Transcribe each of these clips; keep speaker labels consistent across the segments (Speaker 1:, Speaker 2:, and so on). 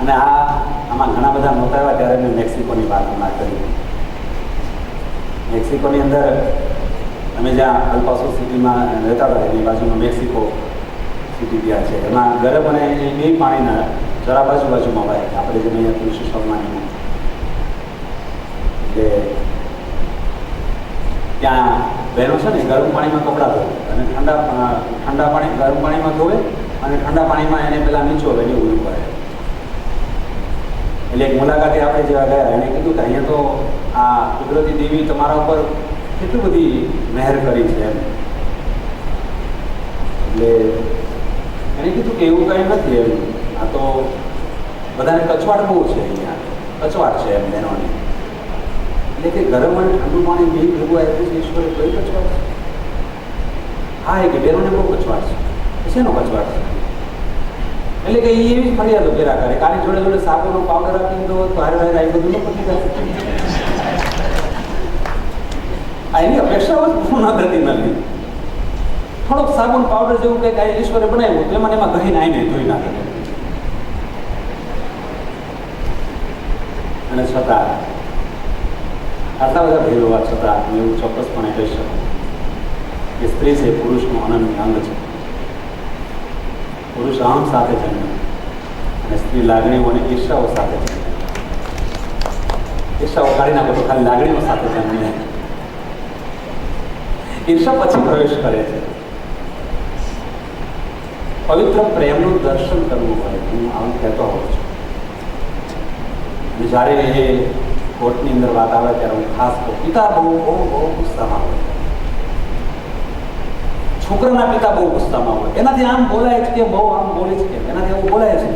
Speaker 1: અને આ આમાં ઘણા બધા નહોતા આવ્યા ત્યારે મેં મેક્સિકોની વાત હમણાં કરી. મેક્સિકોની અંદર અમે જ્યાં અલ્પાસો સિટીમાં રહેતા હતા, એની બાજુમાં મેક્સિકો સિટી ત્યાં છે. એમાં ગરમ અને એ બે પાણીના જરા બાજુ બાજુમાં વાય આપણે જેમ અહીંયા તુલસી સ્વર્માની એટલે ત્યાં બહેનો છે ને, ગરમ પાણીમાં કપડાં ધોવે. અને ઠંડા ઠંડા પાણી, ગરમ પાણીમાં ધોવે અને ઠંડા પાણીમાં એને પહેલાં નીચો એની કરે. એટલે એક મુલાકાતે આપણે જેવા ગયા એને કીધું કે અહીંયા તો આ કુદરતી દેવી તમારા ઉપર કેટલી બધી મહેર કરી છે એમ. એટલે એને કીધું કે એવું કંઈ નથી એમ. આ તો બધાને કચવાટ બહુ છે અહીંયા. કચવાટ છે એમ બહેનોને. એટલે કે ગરમ અને ઠંડુ પાણી બે ભેગું આવ્યું છે ઈશ્વરે કઈ કચવાટ છે? હા, એ કે બહેનોને બહુ કચવાટ છે. શેનો કચવાટ છે? એટલે કે એ એવી ફરિયાદો કર્યા કરે કાલે જોડે જોડે સાબુનો પાવડર આપી દો તો હારે હારે આવી બધું ન પતી આ એની અપેક્ષા પૂર્ણ થતી નથી. થોડોક સાબુન પાવડર જેવું કંઈક આ ઈશ્વરે બનાવ્યું તો એમાં એમાં ઘસીને આવીને ધોઈ નાખે. અને છતાં, આટલા બધા ભેદ હોવા છતાં એવું ચોક્કસપણે કહી શકું કે સ્ત્રી છે પુરુષનું અનન્ય અંગ છે. પુરુષ અહમ સાથે જન્મે અને સ્ત્રી લાગણીઓ અને ઈર્ષાઓ સાથે જન્મે। ઈર્ષાઓ કાઢી નાખો તો ખાલી લાગણીઓ સાથે જન્મે ઈર્ષા પછી પ્રવેશ કરે છે। પવિત્ર પ્રેમનું દર્શન કરવું હોય, હું આવું કહેતો હોઉં છું। અને જ્યારે એ કોર્ટની અંદર વાત આવે ત્યારે હું ખાસ કહું, પિતા બહુ બહુ બહુ ગુસ્સામાં હોય છોકરાના પિતા બહુ ગુસ્સામાં હોય. એનાથી આમ બોલાય છે કે બહુ આમ બોલે છે કે એનાથી એવું બોલાય છે.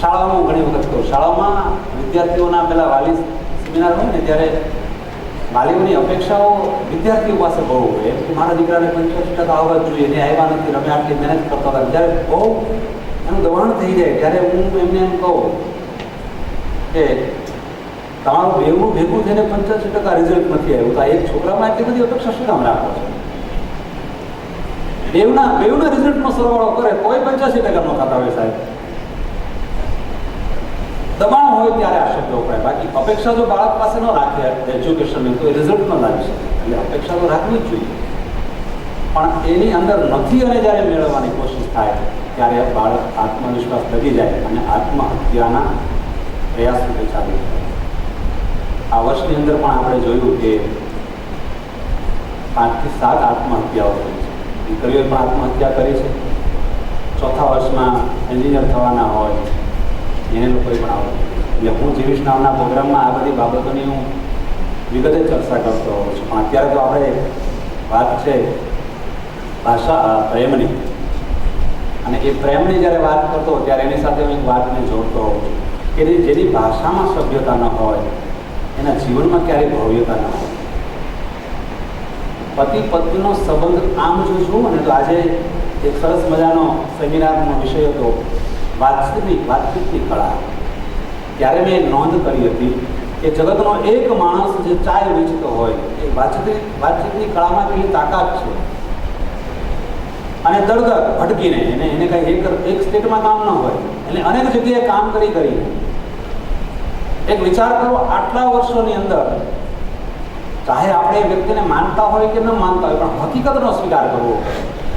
Speaker 1: શાળામાં ઘણી વખત કહું શાળામાં વિદ્યાર્થીઓના પેલા વાલી સેમિનાર હોય ને, ત્યારે વાલીઓની અપેક્ષાઓ વિદ્યાર્થીઓ પાસે બહુ હોય. એમ કે મારા દીકરાને પંચોતેર ટકા આવવા જોઈએ, એને આવ્યા નથી, રમે આટલી મહેનત કરતા હતા જ્યારે બહુ એનું દબાણ થઈ જાય, ત્યારે હું એમને એમ કહું કે તમારું બેવું ભેગું થઈને પંચોતેર ટકા રિઝલ્ટ નથી આવ્યું. તો એક છોકરામાં એટલી બધી અપેક્ષા શું કામ રાખો છો? બેવના બેવના રિઝલ્ટનો સરવાળો કરે કોઈ પંચ્યાસી ટકા ખાતા હોય સાહેબ. દબાણ હોય ત્યારે આ શબ્દ વપરાય બાકી અપેક્ષા જો બાળક પાસે ન રાખે એજ્યુકેશનની તો એ રિઝલ્ટ ન લાવી શકે એટલે અપેક્ષા તો રાખવી જ જોઈએ. પણ એની અંદર નથી અને જ્યારે મેળવવાની કોશિશ થાય, ત્યારે બાળક આત્મવિશ્વાસ ડગી જાય અને આત્મહત્યાના પ્રયાસ માટે ચાલુ આ વર્ષની અંદર પણ આપણે જોયું કે પાંચથી સાત આત્મહત્યાઓ થઈ પણ આત્મહત્યા કરી છે. ચોથા વર્ષમાં એન્જિનિયર થવાના હોય, એને લોકોએ પણ આવે એટલે હું જીવીશ નામના પ્રોગ્રામમાં આ બધી બાબતોની હું વિગતે ચર્ચા કરતો હોઉં છું. પણ અત્યારે તો આપણે વાત છે ભાષા પ્રેમની. અને એ પ્રેમની જ્યારે વાત કરતો ત્યારે એની સાથે હું એક વાતને જોડતો હોઉં છું કે જેની ભાષામાં સભ્યતા ન હોય, એના જીવનમાં ક્યારેય ભવ્યતા ન હોય. પતિ પત્નીનો સંબંધ આમ જો જુઓ ને તો આજે એક સરસ મજાનો સેમિનારનો વિષય હતો વાતચીતની વાતચીતની કળા. ત્યારે મેં નોંધ કરી હતી કે જગતનો એક માણસ જે ચાય વેચતો હોય, એ વાતચીત વાતચીતની કળામાં કેટલી તાકાત છે? અને દળદર ભટકીને એને એને કાંઈ એક એક સ્ટેટમાં કામ ન હોય, એટલે અનેક જગ્યાએ કામ કરી કરી એક વિચાર કરો, આટલા વર્ષોની અંદર ચાહે આપણે વ્યક્તિને માનતા હોય કે ન માનતા હોય, પણ હકીકતનો સ્વીકાર કરવો.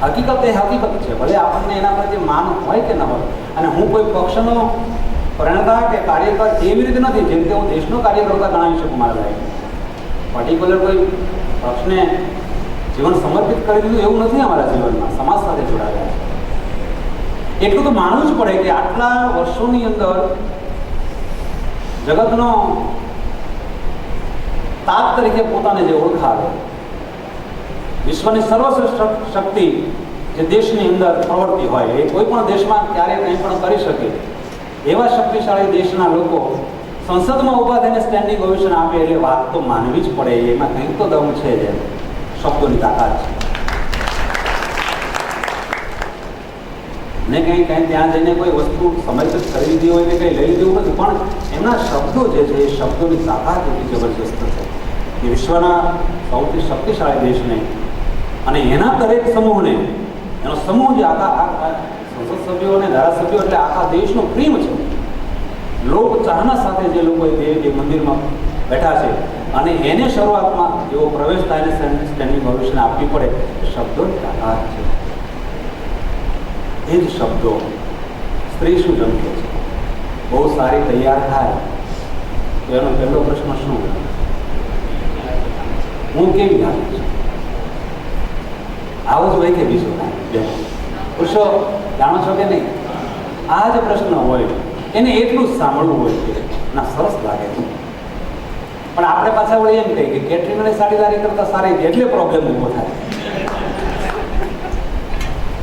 Speaker 1: હકીકત એ હકીકત છે. ભલે આપણને એના પ્રત્યે માન હોય કે ન હોય. અને હું કોઈ પક્ષનો પ્રણેતા કે કાર્યકર એવી રીતે નથી, જેમ કે હું દેશનો કાર્યકર્તા ગણાવી શકું મારા લાયક પર્ટિક્યુલર કોઈ પક્ષને જીવન સમર્પિત કરી દીધું એવું નથી અમારા જીવનમાં. સમાજ સાથે જોડાયેલા એટલું તો માનવું જ પડે કે આટલા વર્ષોની અંદર જગતનો તાક તરીકે પોતાને જે ઓળખાવે. વિશ્વની સર્વશ્રેષ્ઠ શક્તિ જે દેશની અંદર પ્રવર્તી હોય, એ કોઈ પણ દેશમાં ક્યારેય કંઈ પણ કરી શકે, એવા શક્તિશાળી દેશના લોકો સંસદમાં ઊભા થઈને સ્ટેન્ડિંગ ઓવેશન આપે એટલે વાત તો માનવી જ પડે, એમાં કંઈક તો દમ છે જ શબ્દોની તાકાત છે. ને કંઈ કંઈ ત્યાં જઈને કોઈ વસ્તુ સમયસર ખરીદી હોય કે કંઈ લઈ લીધું નથી પણ એમના શબ્દો જે છે, એ શબ્દોની તાકાત એટલી જબરજસ્ત છે. એ વિશ્વના સૌથી શક્તિશાળી દેશને અને એના દરેક સમૂહને, એનો સમૂહ જે આખા સંસદ સભ્યો અને ધારાસભ્યો એટલે આખા દેશનું પ્રેમ છે. લોક ચાહના સાથે જે લોકો એ મંદિરમાં બેઠા છે અને એને શરૂઆતમાં જેવો પ્રવેશ થાય સ્ટેન્ડિંગ ભવિષ્યને આપવી પડે શબ્દો આકાર છે. એ જ શબ્દો સ્ત્રી શું જમકે છે? બહુ સારી તૈયાર થાય. તો એનો પહેલો પ્રશ્ન શું? હું કેવી જાણું છું? આવો જ હોય કે બીજું પુરુષો જાણો છો કે નહીં? આ જ પ્રશ્ન હોય, એને એટલું જ સાંભળવું હોય કે ના, સરસ લાગે. છે પણ આપણે પાછા વળી એમ કહીએ કે કેટરિંગને સાડીદારી કરતાં સારી એટલે પ્રોબ્લેમ ઊભો થાય.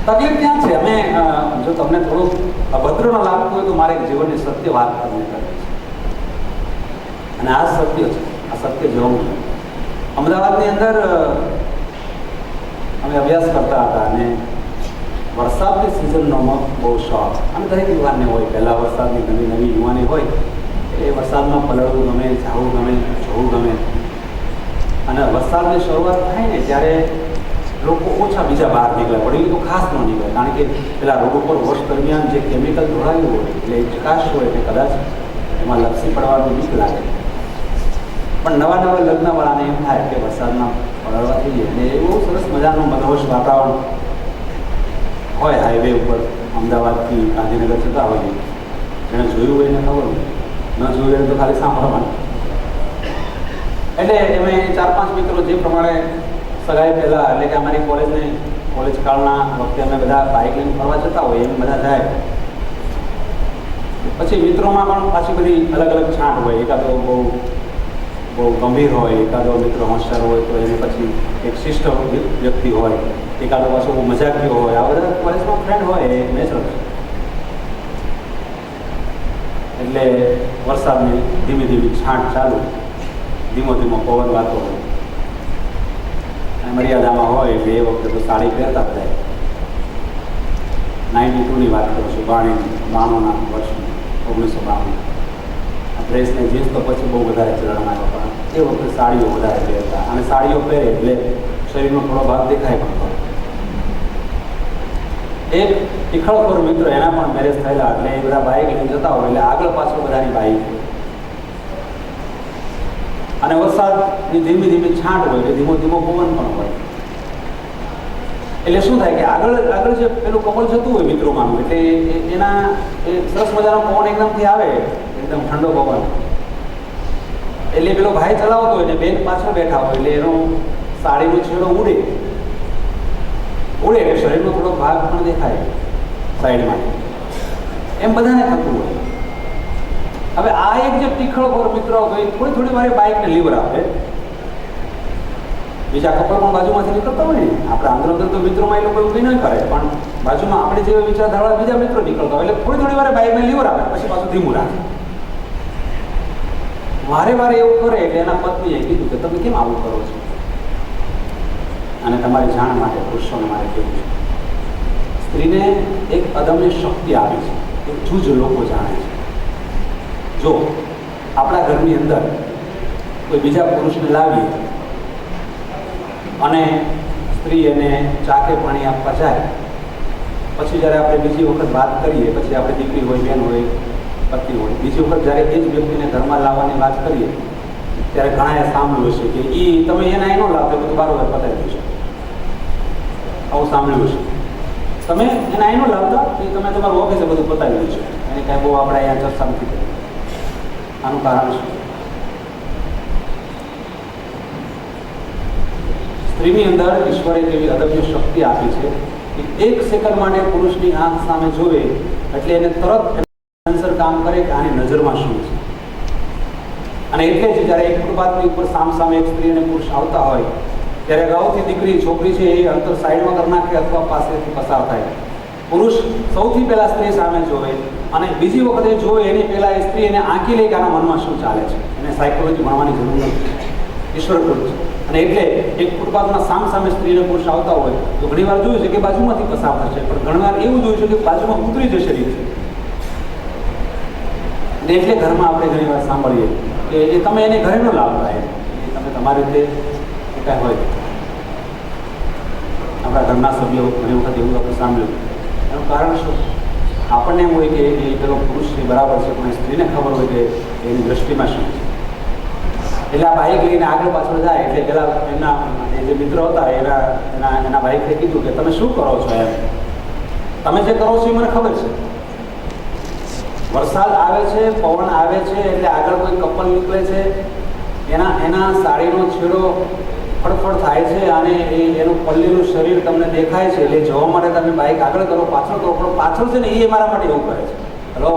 Speaker 1: તકલીફ ક્યાં છે? અમે જો તમને થોડુંક અભદ્ર ન લાગતું હોય તો મારે જીવનની સત્ય વાત તમને કરવી છે. અને આ સત્ય છે, આ સત્ય જોવું છે. અમદાવાદની અંદર અમે અભ્યાસ કરતા હતા અને વરસાદની સિઝનનો બહુ શોખ. અને દરેક યુવાનને હોય, પહેલાં વરસાદની નવી નવી યુવાની હોય, એ વરસાદમાં પલળવું ગમે જાવું ગમે, જોવું ગમે. અને વરસાદની શરૂઆત થાય ને ત્યારે લોકો ઓછા બીજા બહાર નીકળે વડીલ તો ખાસ ન નીકળે. કારણ કે પેલા રોડ ઉપર વર્ષ દરમિયાન જે કેમિકલ ઢોળાયું હોય, એટલે એ ચકાશ હોય એટલે કદાચ એમાં લપસી પડવાનું બીક લાગે. પણ નવા નવા લગ્નવાળાને એમ થાય કે વરસાદમાં પલળવા જઈએ. અને એ બહુ સરસ મજાનું મધોશ વાતાવરણ હોય હાઈવે ઉપર, અમદાવાદથી ગાંધીનગર જતા હોઈએ. જેને જોયું હોય એને ખબર ન જોયું હોય તો ખાલી સાંભળવાનું. એટલે અમે ચાર પાંચ મિત્રો જે પ્રમાણે સગાઈ પહેલાં, એટલે કે અમારી કોલેજને, કોલેજ કાળના વખતે અમે બધા બાઇક લઈને ફરવા જતા હોઈએ, એમ બધા જાય પછી મિત્રોમાં પણ પાછી બધી અલગ અલગ છાંટ હોય. એકાદો બહુ બહુ ગંભીર હોય, એકાદો મિત્ર હોશિયાર હોય, તો એને પછી એક શિષ્ટ વ્યક્તિ હોય, એકાદો પાછો બહુ મજાકીયો હોય, આ બધા કોલેજમાં ફ્રેન્ડ હોય, એ નેચરલ એટલે વરસાદની ધીમે ધીમે છાંટ ચાલુ, ધીમો ધીમો પવન વાતો હોય. મર્યાદામાં હોય એટલે એ વખતે તો સાડી પહેરતા જાય. નાઇન્ટી ટુની વાત કરું છું બાણી બાણુંના વર્ષની, ઓગણીસો બાણું આ ડ્રેસને જીન્સ તો પછી બહુ વધારે ચલણમાં આવ્યો એ વખતે સાડીઓ વધારે પહેરતા. અને સાડીઓ પહેરે એટલે શરીરનો થોડો ભાગ દેખાય પણ ખરો એક ટીખળખોર મિત્ર એના પણ મેરેજ થયેલા એટલે એ બધા બાઇક લઈને જતા હોય એટલે આગળ પાછળ બધાની બાઇક અને વરસાદની ધીમી ધીમી છાંટ હોય એટલે ધીમો ધીમો પવન પણ હોય. એટલે શું થાય કે આગળ આગળ જે પેલું કમળ જતું હોય મિત્રોમાંનું, એટલે એના, એ સરસ મજાનો પવન એકદમથી આવે, એકદમ ઠંડો પવન. એટલે પેલો ભાઈ ચલાવતો હોય ને બેન પાછળ બેઠા હોય, એટલે એનો સાડીનો છેડો ઉડે. ઉડે એટલે શરીરનો થોડો ભાગ પણ દેખાય સાઈડમાં. એમ બધાને થતું હોય. હવે આ એક જે તીખળ પર મિત્રો હોય થોડી થોડી મારી બાઇકને લીવર આપે. બીજા કપડા પણ બાજુમાંથી નીકળતા હોય ને. આપણે આંધ્ર અંદર તો મિત્રોમાં એ લોકો એવું કંઈ ન કરે, પણ બાજુમાં આપણે જે વિચારધારા બીજા મિત્રો નીકળતા હોય, એટલે થોડી થોડી વાર બાઇકને લીવર આપે, પછી પાછું ધીમું રાખે. વારે વારે એવું કરે એટલે એના પત્નીએ કીધું કે તમે કેમ આવું કરો છો? અને તમારી જાણ માટે પુરુષોને મારે કહેવું છે. સ્ત્રીને એક અદમ્ય શક્તિ આવી છે. એક જૂજ લોકો જાણે છે. જો આપણા ઘરની અંદર કોઈ બીજા પુરુષને લાવીએ અને સ્ત્રી એને ચાકે પાણી આપવા જાય, પછી જ્યારે આપણે બીજી વખત વાત કરીએ, પછી આપણે દીકરી હોય, બેન હોય પતિ હોય. બીજી વખત જ્યારે એ જ વ્યક્તિને ઘરમાં લાવવાની વાત કરીએ, ત્યારે ઘણાએ સાંભળ્યું હશે કે એ તમે એના એનો લાવતો બધું બારોબાર પતાવી દેશો. આવું સાંભળ્યું છે તમે એના એનો લાવતા, એ તમે તમારું ઓફિસે બધું પતાવી દેશો. એને કાંઈ બહુ આપણે અહીંયા ચર્ચા નથી કરી. આનું કારણ શું? સ્ત્રીની અંદર ઈશ્વરે એવી અદભ્ય શક્તિ આપી છે કે એક સેકન્ડ માટે પુરુષની આંખ સામે જોવે, એટલે એને તરત આન્સર કામ કરે કે આની નજરમાં શું છે? અને એટલે જ જ્યારે એક ફૂટપાથની ઉપર સામ સામે એક સ્ત્રી અને પુરુષ આવતા હોય, ત્યારે અગાઉથી દીકરી, છોકરી છે એ અંતર સાઈડમાં કરી નાખે અથવા પાસેથી પસાર થાય. પુરુષ સૌથી પહેલા સ્ત્રી સામે જોવે અને બીજી વખતે જોવે એની પહેલા એ સ્ત્રી એને આંકી લે કે આના મનમાં શું ચાલે છે? એને સાયકોલોજી ભણવાની જરૂર નથી. ઈશ્વર છે. અને એટલે એક ફૂટપાથના સામ સામે સ્ત્રી અને પુરુષ આવતા હોય, તો ઘણીવાર જોયું છે કે બાજુમાંથી પસાર થશે પણ ઘણીવાર એવું જોયું છે કે બાજુમાં ઉતરી જશે રીતે. અને એટલે ઘરમાં આપણે ઘણી વાર સાંભળીએ કે એ તમે એને ઘરે ન લાભ થાય એ તમે તમારી રીતે કાંઈ હોય. આપણા ઘરના સભ્યો ઘણી વખત એવું આપણે સાંભળ્યું. એનું કારણ શું? આપણને એમ હોય કે એ પેલો પુરુષ છે, બરાબર છે, પણ સ્ત્રીને ખબર હોય કે એની દ્રષ્ટિમાં શું છે. એટલે આ બાઈક લઈને આગળ પાછળ જાય, એટલે પેલા એમના એ જે મિત્રો હતા, એના એના એના બાઈકે કીધું કે તમે શું કરો છો એમ? તમે જે કરો છો એ મને ખબર છે. વરસાદ આવે છે, પવન આવે છે, એટલે આગળ કોઈ કપલ નીકળે છે, એના એના સાડીનો છેડો ફડફડ થાય છે અને એ, એનું પલ્લીનું શરીર તમને દેખાય છે, એટલે જવા માટે તમે બાઇક આગળ કરો, પાછળ કરો, પણ પાછળ છે ને એ મારા માટે એવું કરે છે. હલો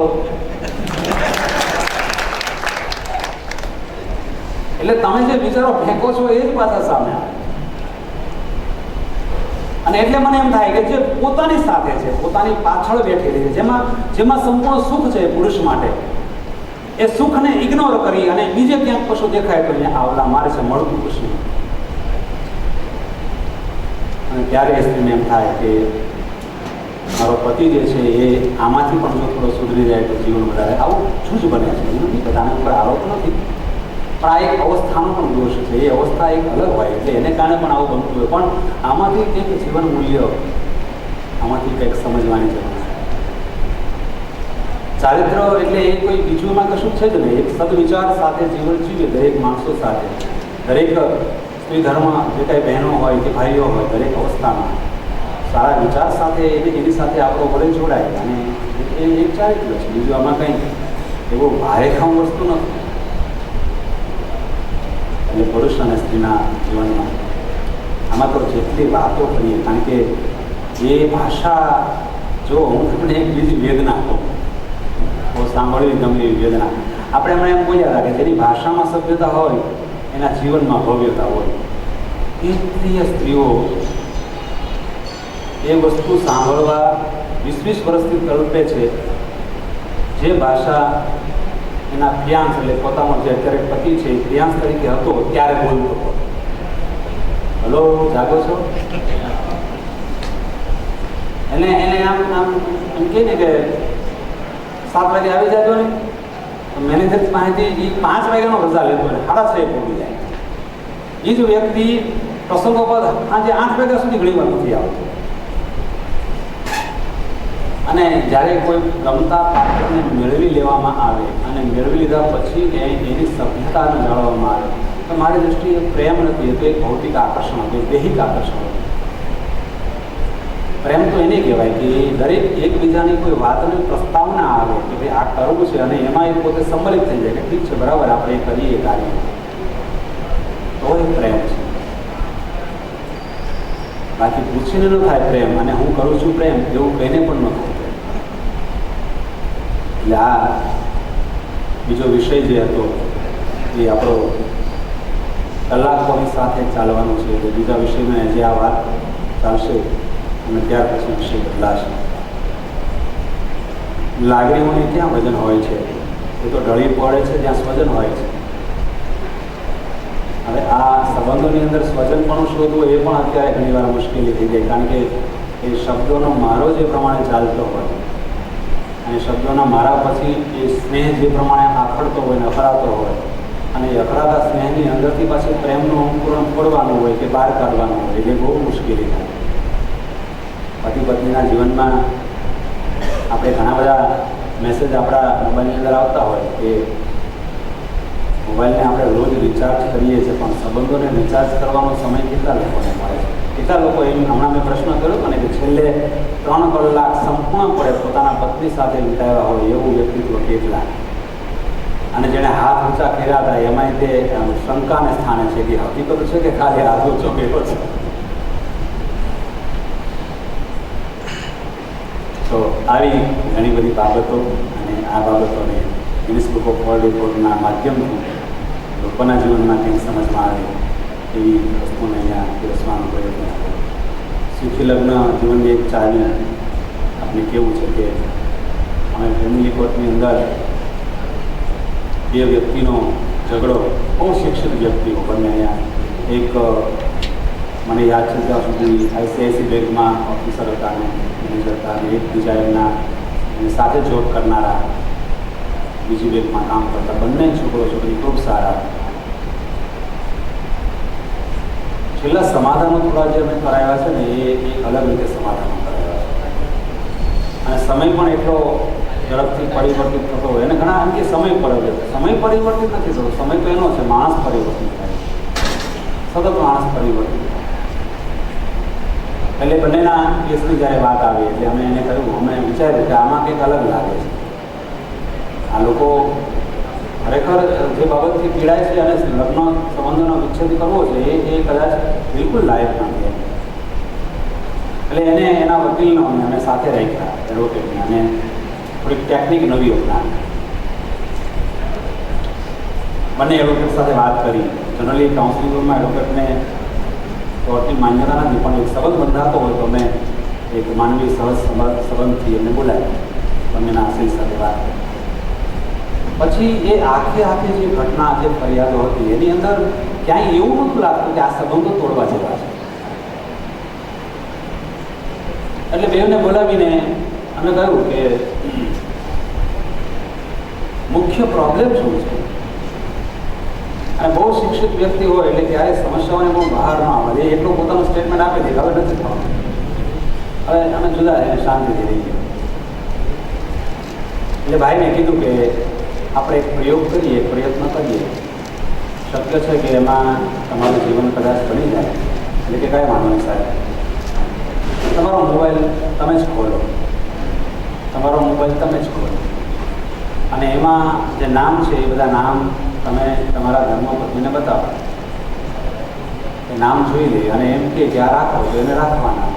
Speaker 1: એટલે તમે જે વિચારો ફેંકો છો એ જ પાછા સામે આવે અને એટલે મને એમ થાય કે જે પોતાની સાથે છે, પોતાની પાછળ બેઠેલી છે, જેમાં જેમાં સંપૂર્ણ સુખ છે પુરુષ માટે. એ સુખને ઇગ્નોર કરી અને બીજે ક્યાંક કશું દેખાય તો અહીંયા આવલા મારે છે મળતું કશું. અને ત્યારે સ્ત્રીને એમ થાય કે મારો પતિ જે છે એ આમાંથી પણ જો થોડો સુધરી જાય તો જીવન વધારે આવું શું જ બને છે. એવું નથી ઉપર આરોપ નથી. પણ આ એક અવસ્થાનો પણ દોષ છે. એ અવસ્થા એક અલગ હોય એટલે એને કારણે પણ આવું બનતું હોય. પણ આમાંથી કંઈક જીવન મૂલ્ય આમાંથી કંઈક સમજવાની જરૂર છે. ચારિત્ર એટલે એ કોઈ બીજુંમાં કશું છે જ નહીં. એક સદવિચાર સાથે જીવન જીવે દરેક માણસો સાથે. દરેક સ્ત્રી ધર્મ, જે કાંઈ બહેનો હોય કે ભાઈઓ હોય, દરેક અવસ્થામાં સારા વિચાર સાથે એને એની સાથે આપણો વડે જોડાય. અને એ એક ચારિત્ર છે. બીજું આમાં કંઈ એવું ભારેખામ વસ્તુ નથી. અને પુરુષ અને સ્ત્રીના જીવનમાં આમાં તો જેટલી વાતો કરીએ, કારણ કે જે ભાષા, જો હું તમને એક બીજી વેદના કહું સાંભળવી ગમે એવી વેદના. આપણે હમણાં એમ બોલ્યા હતા કે જેની ભાષામાં સભ્યતા હોય, એના જીવનમાં ભવ્યતા હોય. એ પ્રિય સ્ત્રીઓ એ વસ્તુ સાંભળવા વીસ વીસ વર્ષથી તડપે છે, જે ભાષા એના ફિયાન્સ એટલે પોતાનો જે અત્યારે પતિ છે, એ ફિયાંસ તરીકે હતો, ત્યારે બોલતો હતો. હલો, જાગો છો? એને એને આમ આમ, એમ કહે ને કે સાત વાગે આવી જાજો ને. મેનેજર પાસેથી એ પાંચ વાગ્યાનો રજા લેતો ને સાડા છ પહોંચી જાય. એ જ વ્યક્તિ પ્રસંગો પર આજે આઠ વાગ્યા સુધી ઘણી વાર નથી આવતો. અને જ્યારે કોઈ ગમતા પાત્રને મેળવી લેવામાં આવે અને મેળવી લીધા પછી એ એની સભ્યતાને જાળવવામાં આવે, તો મારી દૃષ્ટિએ પ્રેમ નથી, એ ભૌતિક આકર્ષણ હતું દૈહિક આકર્ષણ પ્રેમ તો એને કહેવાય કે દરેક એકબીજાની કોઈ વાતની પ્રસ્તાવના આવે કે ભાઈ આ કરવું છે અને એમાં એ પોતે સંમલિત થઈ જાય કે ઠીક છે, બરાબર, આપણે એ કરીએ કાર્ય. તો એ પ્રેમ છે. બાકી પૂછીને ન થાય પ્રેમ અને હું કરું છું પ્રેમ, એવું કહીને પણ ન થાય. આ બીજો વિષય જે હતો, એ આપણો કલાકોની સાથે ચાલવાનો છે. એટલે બીજા વિષયમાં જે આ વાત ચાલશે અને ત્યાર પછી વિષય બદલાશે. લાગણીઓને ક્યાં વજન હોય છે? એ તો ઢળી પડે છે જ્યાં સ્વજન હોય છે. હવે આ સંબંધોની અંદર સ્વજન પણ શોધવું એ પણ અત્યારે ઘણીવાર મુશ્કેલી થઈ જાય કારણ કે એ શબ્દોનો મારો જે પ્રમાણે ચાલતો હોય અને શબ્દોના મારા પછી એ સ્નેહ જે પ્રમાણે આખડતો હોય ને અખડાતો હોય અને એ સ્નેહની અંદરથી પાછી પ્રેમનું અંકુરણ ફોડવાનું હોય કે બહાર કાઢવાનું હોય, એટલે બહુ મુશ્કેલી થાય. પતિ પત્નીના જીવનમાં આપણે ઘણા બધા મેસેજ આપણા મોબાઈલની અંદર આવતા હોય કે મોબાઈલને આપણે રોજ રિચાર્જ કરીએ છીએ, પણ સંબંધોને રિચાર્જ કરવાનો સમય કેટલા લોકોને મળે છે? કેટલા લોકો એમ હમણાં મેં પ્રશ્ન કર્યો હતો ને કે છેલ્લે ત્રણ કલાક સંપૂર્ણપણે પોતાના પત્ની સાથે વિતાવ્યા હોય એવું વ્યક્તિત્વ કેટલા? અને જેણે હાથ ઊંચા કર્યા હતા, એમાંય તે શંકાને સ્થાને છે કે હકીકત છે કે ખાલી હાથ ઊંચો કર્યો છે? તો આવી ઘણી બધી બાબતો અને આ બાબતોને ગિનિસ બુક ઓફ વર્લ્ડ રિપોર્ટના માધ્યમથી લોકોના જીવનમાં કંઈક સમજમાં આવે. એવી વસ્તુને અહીંયા પીરસવાનો પ્રયત્ન કર્યો સુખી લગ્ન જીવનની એક ચાવી આપણે કેવું છે કે અમે ફેમિલી કોર્ટની અંદર બે વ્યક્તિનો ઝઘડો, બહુ શિક્ષિત વ્યક્તિઓ બંને અહીંયા. એક મને યાદ છે ત્યાં સુધી આઈસીઆઈસી બેંકમાં ઓફિસર હતા અને મેનેજર હતા અને એક બીજા એમના સાથે જોબ કરનારા બીજી બેંકમાં કામ કરતા. બંને છોકરો છોકરી ખૂબ સારા. છેલ્લા સમાધાનો થોડા જે અમે કરાવ્યા છે ને, એ અલગ રીતે સમાધાનો કરાવ્યા છે. અને સમય પણ એટલો ઝડપથી પરિવર્તિત થતો હોય. અને ઘણા એમ સમય પરિવર્તિત સમય પરિવર્તિત નથી થતો. સમય તો એનો છે, માણસ પરિવર્તિત થાય. સતત માણસ પરિવર્તિત એટલે બંનેના કેસની જ્યારે વાત આવી, એટલે અમે એને કહ્યું, અમે વિચાર્યું કે આમાં કંઈક અલગ લાગે છે. આ લોકો ખરેખર જે બાબતથી પીડાય છે અને લગ્ન સંબંધોનો વિચ્છેદ કરવો છે, એ એ કદાચ બિલકુલ લાયક નથી એટલે એને એના વકીલનો અમે અમે સાથે રાખ્યા એડવોકેટને અને થોડીક ટેકનિક નવી અપનાવી. બંને એડવોકેટ સાથે વાત કરી. જનરલી કાઉન્સિલિંગ રૂમમાં એડવોકેટને કોર્ટની માન્યતા નથી, પણ એક સંબંધ બંધાતો હોય તો અમે એક માનવી સહજ સંબંધ સંબંધથી એમને બોલાવ્યા એના આશિષ સાથે વાત કરી પછી એ આખે આખી જે ઘટના, જે ફરિયાદો હતી, એની અંદર ક્યાંય એવું નહોતું લાગતું કે આ સંબંધો તોડવા જેવા છે. એટલે બેવને બોલાવીને અમે કહ્યું કે, મુખ્ય પ્રોબ્લેમ શું છે? અને બહુ શિક્ષિત વ્યક્તિ હોય એટલે ક્યારે સમસ્યાઓને બહુ બહાર ન આવે એટલું પોતાનું સ્ટેટમેન્ટ આપી કે હવે નથી થવાનું હવે અમે જુદા રહીને શાંતિથી રહીએ એટલે ભાઈને કીધું કે આપણે પ્રયોગ કરીએ, પ્રયત્ન કરીએ. શક્ય છે કે એમાં તમારું જીવન કદાચ બની જાય. એટલે કે કાંઈ વાંધો નહીં સાહેબ. તમારો મોબાઈલ તમે જ ખોલો. તમારો મોબાઈલ તમે જ ખોલો. અને એમાં જે નામ છે, એ બધા નામ તમે તમારા ધર્મપત્નીને બતાવો. એ નામ જોઈ લે અને એમ કે જ્યાં રાખો, તો એને રાખવાના.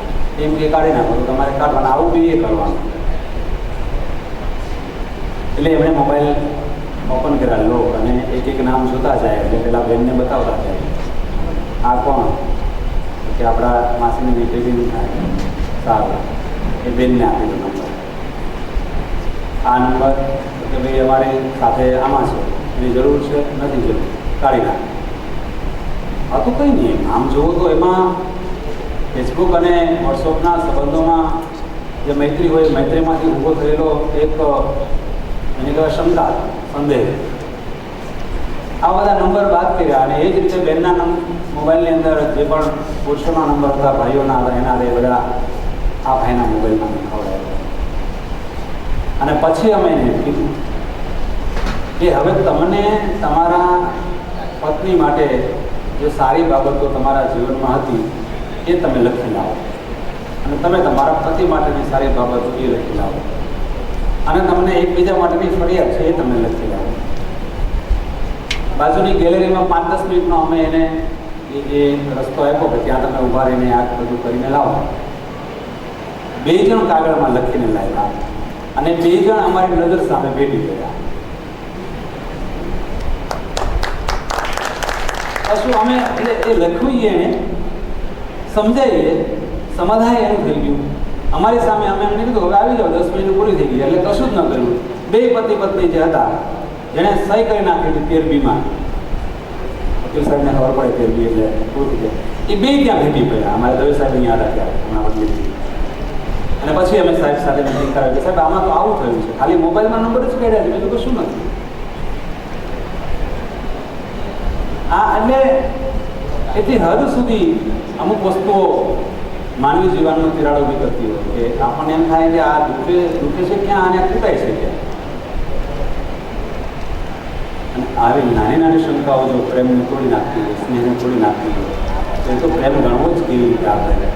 Speaker 1: એમ કે કાઢી નાખો, તો તમારે કાઢવાના. આવું બી એ કરવાનું. એટલે એમણે મોબાઈલ ઓપન કર્યા લો અને એક એક નામ જોતા જાય એટલે પેલા બેનને બતાવતા જાય. આ કોણ? કે આપણા માસીની દીકરી થાય. સારું. એ બેનને આપી દો નંબર. આ નંબર કે ભાઈ અમારી સાથે આમાં છે. એની જરૂર છે, નથી જરૂર. કાઢી નાખ. આ તો કંઈ નહીં. આમ જોવો તો એમાં ફેસબુક અને વોટ્સઅપના સંબંધોમાં જે મૈત્રી હોય, મૈત્રીમાંથી ઊભો થયેલો એક એની કહેવાય શંકા સંદેહ. આ બધા નંબર બાદ કર્યા અને એ જ રીતે બેનના મોબાઈલની અંદર જે પણ પુરુષોના નંબર હતા, ભાઈઓના હતા, એના એ બધા આ ભાઈના મોબાઈલમાં નખાવડાવ્યા અને પછી અમે એને કીધું કે હવે તમને તમારા પત્ની માટે જે સારી બાબતો તમારા જીવનમાં હતી, એ તમે લખી લાવો. અને તમે તમારા પતિ માટેની સારી બાબતો એ લખી લાવો. અને તમને એકબીજા માટેની ફરિયાદ છે એ તમે લખી લાવો બાજુની ગેલેરીમાં પાંચ દસ મિનિટનો અમે એને એ જે રસ્તો આપ્યો કે ત્યાં તમે ઊભા રહીને આ બધું કરીને લાવો. બે જણ કાગળમાં લખીને લાવ્યા અને બે જણ અમારી નજર સામે ભેટી ગયા. પછી અમે એટલે એ લખવી એને સમજાવીએ સમાધાન એનું થઈ ગયું. અમારી સામે અમે એમને કીધું હવે આવી જાઓ, દસ મિનિટ પૂરી થઈ ગઈ. એટલે કશું જ ન કર્યું. બે પતિ પત્ની જે હતા, જેણે સહી કરી નાખી હતી તેરબીમાં વકીલ સાહેબને ખબર પડે તેરબી એટલે પૂરું થઈ એ બે ત્યાં ભેટી પડ્યા. અમારે દવે સાહેબ અહીંયા રાખ્યા હમણાં બદલી અને પછી અમે સાહેબ સાથે મિટિંગ કરાવી સાહેબ, આમાં તો આવું થયું છે. ખાલી મોબાઈલમાં નંબર જ કાઢ્યા છે, બીજું કશું નથી. આ એટલે એટલી હદ સુધી અમુક વસ્તુઓ માનવી જીવનનો તિરાડો ઊભી કરતી હોય કે આપણને એમ થાય કે આ દુખે દુખે છે ક્યાં? આને ખૂટાય છે ક્યાં? અને આવી નાની નાની શંકાઓ જો પ્રેમને તોડી નાખતી હોય, સ્નેહને તોડી નાખતી હોય તો પ્રેમ ગણવો જ કેવી રીતે આપણે?